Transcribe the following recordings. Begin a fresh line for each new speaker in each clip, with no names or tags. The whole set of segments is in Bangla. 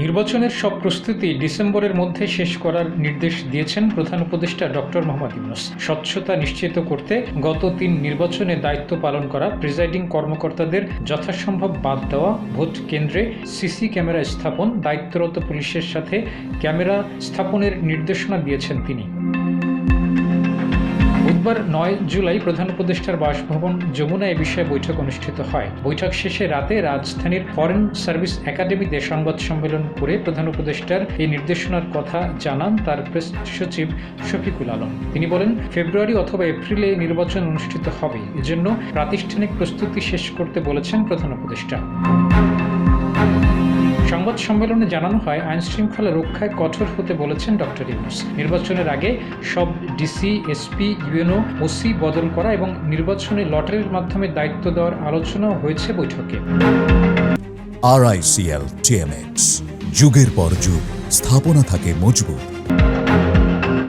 নির্বাচনের সব প্রস্তুতি ডিসেম্বরের মধ্যে শেষ করার নির্দেশ দিয়েছেন প্রধান উপদেষ্টা ডক্টর মোহাম্মদ ইউনুস। স্বচ্ছতা নিশ্চিত করতে গত তিন নির্বাচনে দায়িত্ব পালন করা প্রিজাইডিং কর্মকর্তাদের যথাসম্ভব বাদ দেওয়া, ভোট কেন্দ্রে সিসি ক্যামেরা স্থাপন, দায়িত্বরত পুলিশের সাথে ক্যামেরা স্থাপনের নির্দেশনা দিয়েছেন তিনি। বুধবার নয় জুলাই প্রধান উপদেষ্টার বাসভবন যমুনা এ বিষয়ে বৈঠক অনুষ্ঠিত হয়। বৈঠক শেষে রাতে রাজধানীর ফরেন সার্ভিস একাডেমিতে সংবাদ সম্মেলন করে প্রধান উপদেষ্টার এই নির্দেশনার কথা জানান তার প্রেস সচিব শফিকুল আলম। তিনি বলেন, ফেব্রুয়ারি অথবা এপ্রিলে নির্বাচন অনুষ্ঠিত হবে। এজন্য প্রাতিষ্ঠানিক প্রস্তুতি শেষ করতে বলেছেন প্রধান উপদেষ্টা। সংবাদ সম্মেলনে জানানো হয় আইন শৃঙ্খলা রক্ষায় কঠোর হতে বলেছেন ডক্টর ইউনুস। নির্বাচনের আগে সব ডিসি, এসপি, ইউএনও, ওসি বদল করা এবং নির্বাচনে লটারির মাধ্যমে দায়িত্ব দেওয়ার আলোচনাও হয়েছে বৈঠকে।
আরআইসিএল টিএমএক্স যুগের পর যুগ, স্থাপনা থাকে মজবুত।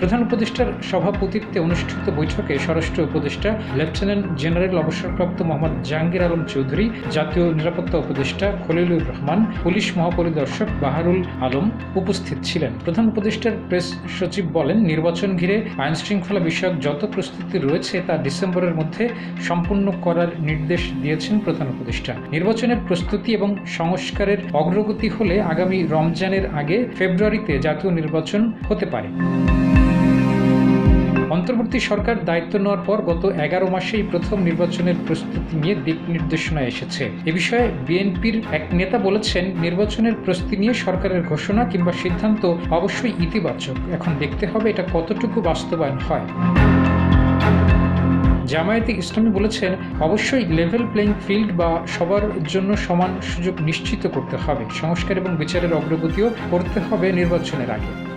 প্রধান উপদেষ্টার সভাপতিত্বে অনুষ্ঠিত বৈঠকে স্বরাষ্ট্র উপদেষ্টা, লেফটেন্যান্ট জেনারেল অবসরপ্রাপ্ত মোহাম্মদ জাহাঙ্গীর আলম চৌধুরী, জাতীয় নিরাপত্তা উপদেষ্টা খলিলুর রহমান, পুলিশ মহাপরিদর্শক বাহারুল আলম উপস্থিত ছিলেন। প্রধান উপদেষ্টার প্রেস সচিব বলেন, নির্বাচন ঘিরে আইন শৃঙ্খলা বিষয়ক যত প্রস্তুতি রয়েছে তা ডিসেম্বরের মধ্যে সম্পূর্ণ করার নির্দেশ দিয়েছেন প্রধান উপদেষ্টা। নির্বাচনের প্রস্তুতি এবং সংস্কারের অগ্রগতি হলে আগামী রমজানের আগে ফেব্রুয়ারিতে জাতীয় নির্বাচন হতে পারে। অন্তর্বর্তী সরকার দায়িত্ব নেওয়ার পর গত এগারো মাসেই প্রথম নির্বাচনের প্রস্তুতি নিয়ে দিক নির্দেশনা এসেছে। এ বিষয়ে বিএনপির এক নেতা বলেছেন, নির্বাচনের প্রস্তুতি নিয়ে সরকারের ঘোষণা কিংবা সিদ্ধান্ত অবশ্যই ইতিবাচক। এখন দেখতে হবে এটা কতটুকু বাস্তবায়ন হয়। জামায়াতে ইসলামী বলেছেন, অবশ্যই লেভেল প্লেইং ফিল্ড বা সবার জন্য সমান সুযোগ নিশ্চিত করতে হবে। সংস্কার এবং বিচারের অগ্রগতিও করতে হবে নির্বাচনের আগে।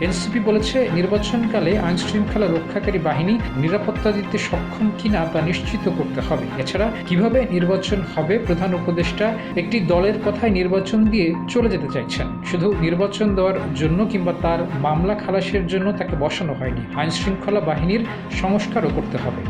এনসিপি বলেছে, নির্বাচনকালে আইন শৃঙ্খলা রক্ষাকারী বাহিনী নিরাপত্তা দিতে সক্ষম কিনা তা নিশ্চিত করতে হবে। এছাড়া, কীভাবে নির্বাচন হবে প্রধান উপদেষ্টা একটি দলের কথায় নির্বাচন দিয়ে চলে যেতে চাইছেন। শুধু নির্বাচন দেওয়ার জন্য কিংবা তার মামলা খালাসের জন্য তাকে বসানো হয়নি। আইন শৃঙ্খলা বাহিনীর সংস্কারও করতে হবে।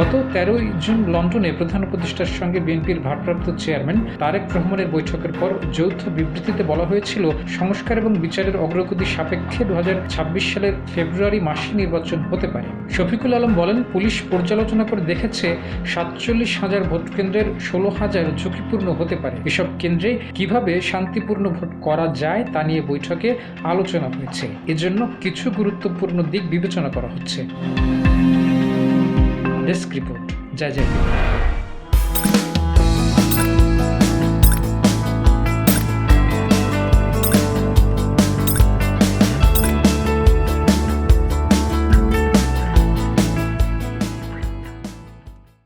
গত তেরোই জুন লন্ডনে প্রধান উপদেষ্টার সঙ্গে বিএনপির ভারপ্রাপ্ত চেয়ারম্যান তারেক রহমানের বৈঠকের পর যৌথ বিবৃতিতে বলা হয়েছিল, সংস্কার এবং বিচারের অগ্রগতি সাপেক্ষে দু হাজার ছাব্বিশ সালের ফেব্রুয়ারি মাসে নির্বাচন হতে পারে। শফিকুল আলম বলেন, পুলিশ পর্যালোচনা করে দেখেছে, সাতচল্লিশ হাজার ভোট কেন্দ্রের ষোলো হাজার ঝুঁকিপূর্ণ হতে পারে। এসব কেন্দ্রে কীভাবে শান্তিপূর্ণ ভোট করা যায় তা নিয়ে বৈঠকে আলোচনা হয়েছে। এজন্য কিছু গুরুত্বপূর্ণ দিক বিবেচনা করা হচ্ছে। this report. Jai Jai.